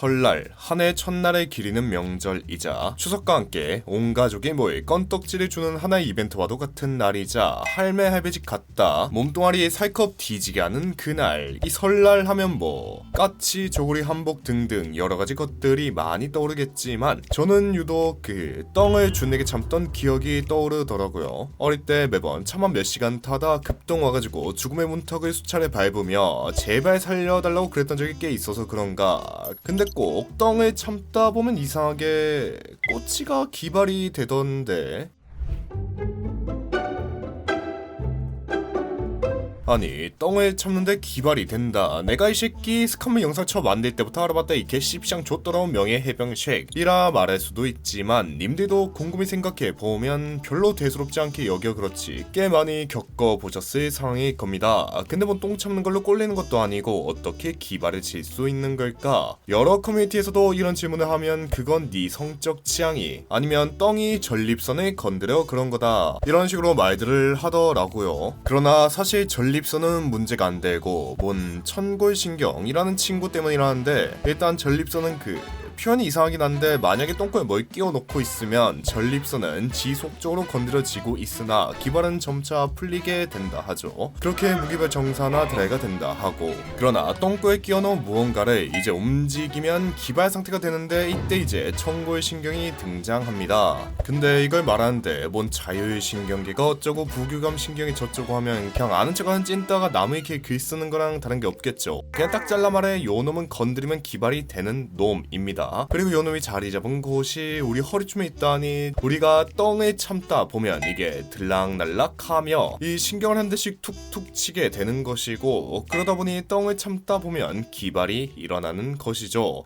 설날, 한 해 첫날에 기리는 명절이자 추석과 함께 온 가족이 모여 껌떡지를 주는 하나의 이벤트와도 같은 날이자 할매 할배집 갔다 몸뚱아리 살컵 뒤지게 하는 그날. 이 설날 하면 뭐 까치, 조구리, 한복 등등 여러 가지 것들이 많이 떠오르겠지만 저는 유독 그 떵을 준에게 참던 기억이 떠오르더라고요. 어릴 때 매번 차만 몇 시간 타다 급동 와가지고 죽음의 문턱을 수차례 밟으며 제발 살려달라고 그랬던 적이 꽤 있어서 그런가. 근데 꼭 떵을 참다 보면 이상하게 꼬치가 기발이 되던데 아니 떵을 참는데 기발이 된다. 내가 이 새끼 스카물 영상 처음 만들 때부터 알아봤다. 이 개씹상 좆더러운 명예 해병쉑이라 말할 수도 있지만 님들도 곰곰이 생각해 보면 별로 대수롭지 않게 여겨 그렇지 꽤 많이 겪어보셨을 상황일 겁니다. 근데 뭐 똥 참는 걸로 꼴리는 것도 아니고 어떻게 기발을 칠수 있는 걸까? 여러 커뮤니티에서도 이런 질문을 하면 그건 네 성적 취향이 아니면 떵이 전립선을 건드려 그런 거다. 이런 식으로 말들을 하더라고요. 그러나 사실 전립 선은 문제가 안 되고 뭔 천골신경이라는 친구 때문이라는데 일단 전립선은 그 표현이 이상하긴 한데 만약에 똥꼬에 뭘 끼워 놓고 있으면 전립선은 지속적으로 건드려지고 있으나 기발은 점차 풀리게 된다 하죠. 그렇게 무기별 정사나 드라이가 된다 하고 그러나 똥꼬에 끼워 놓은 무언가를 이제 움직이면 기발 상태가 되는데 이때 이제 청골 신경이 등장합니다. 근데 이걸 말하는데 뭔 자율 신경계가 어쩌고 부교감 신경이 저쩌고 하면 그냥 아는 척하는 찐따가 남에게 글 쓰는 거랑 다른 게 없겠죠. 그냥 딱 잘라 말해 요 놈은 건드리면 기발이 되는 놈입니다. 그리고 요 놈이 자리 잡은 곳이 우리 허리춤에 있다니 우리가 떵을 참다 보면 이게 들락날락하며 이 신경을 한 대씩 툭툭 치게 되는 것이고 그러다 보니 떵을 참다 보면 기발이 일어나는 것이죠.